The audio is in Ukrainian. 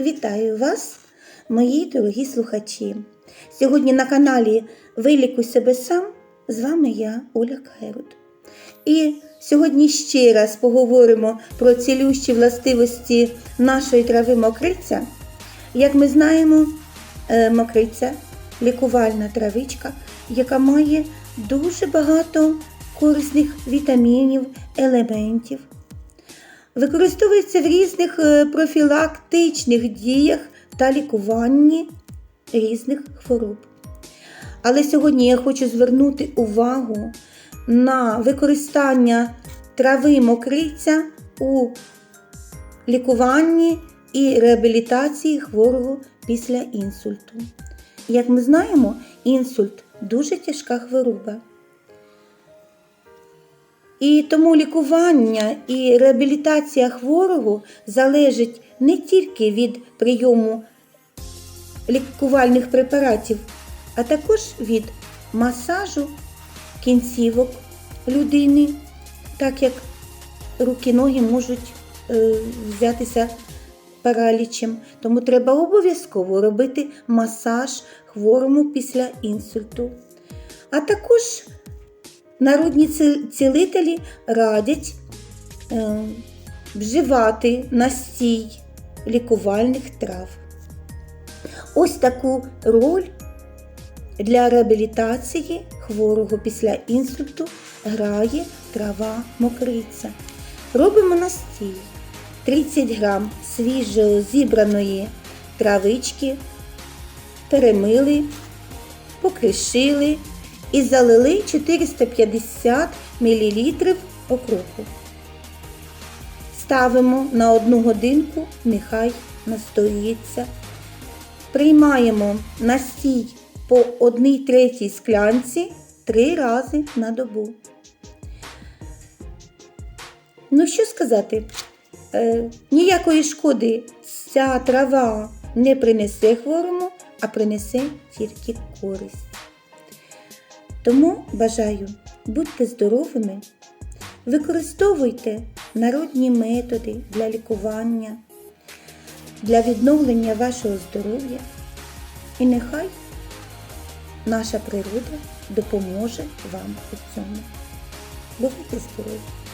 Вітаю вас, мої дорогі слухачі. Сьогодні на каналі Вилікуй себе сам з вами я, Оля Кайрут. І сьогодні ще раз поговоримо про цілющі властивості нашої трави мокриця. Як ми знаємо, е, мокриця лікувальна травичка, яка має дуже багато корисних вітамінів, елементів. Використовується в різних е, профілактичних діях та лікуванні різних хвороб. Але сьогодні я хочу звернути увагу на використання трави мокриця у лікуванні і реабілітації хворого після інсульту. Як ми знаємо, інсульт дуже тяжка хвороба. І тому лікування і реабілітація хворого залежить не тільки від прийому лікувальних препаратів, а також від масажу кінцівок людини, так як руки ноги можуть е, взятися паралічем. Тому треба обов'язково робити масаж хворому після інсульту. А також Народні цілителі радять е, вживати настій лікувальних трав. Ось таку роль для реабілітації хворого після інсульту грає трава мокриця. Робимо настій 30 грам свіжої зібраної травички, перемили, покришили і залили 450 мл окропу. Ставимо на одну годинку, нехай настоїться. Приймаємо настій по 1 третій склянці 3 рази на добу. Ну, що сказати? Е, ніякої шкоди ця трава не принесе хворому, а принесе тільки користь. Тому бажаю, будьте здоровими, використовуйте народні методи для лікування, для відновлення вашого здоров'я. І нехай наша природа допоможе вам у цьому. Бувайте здорові!